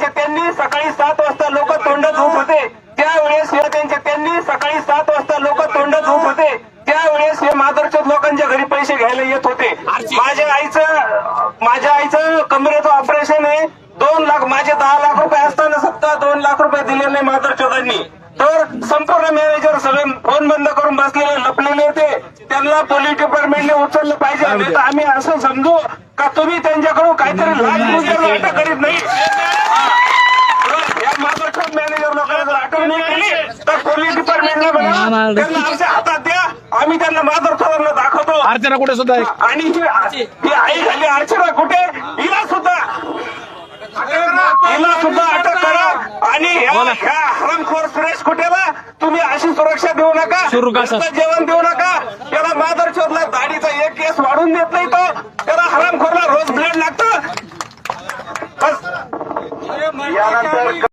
त्यांनी सकाळी सात वाजता लोक तोंड धुत होते. त्यावेळेस हे त्यांनी सकाळी सात वाजता लोक तोंड धुत होते. त्यावेळेस हे मादरचोद लोकांच्या घरी पैसे घ्यायला येत होते. माझ्या आईचं माझ्या आईचं कमरेचं ऑपरेशन आहे. दोन लाख माझे दहा लाख रुपये असताना सुद्धा दोन लाख रुपये दिले नाही मादरचोदांनी तर संपूर्ण मॅनेजर सगळे फोन बंद करून बसलेले लपलेले होते त्यांना पोलीस डिपार्टमेंटने उचललं पाहिजे. आम्ही असं समजू का तुम्ही त्यांच्याकडून काहीतरी लाच अटक करीत नाही या मादरचोद अटक नाही केली तर पोलीस डिपार्टमेंटला म्हणा त्यांना आमच्या हातात द्या. आम्ही त्यांना मादरचोदांना दाखवतो. अर्चना कुठे सुद्धा आहे? आणि ही ही आई झाली. अर्चना कुठे? हिला सुद्धा. हिला सुद्धा अटक करा. आणि ह्या ह्या हरमखोर सुरेश कुठेला तुम्ही अशी सुरक्षा देऊ नका. सुरू का, सर? घरचं जेवण देऊ नका. त्याला मादर शोधला. दाढीचा एक केस वाढून देत नाही तो. त्याला हरामखोरला रोज ब्लेड लागतं. बस. यानंतर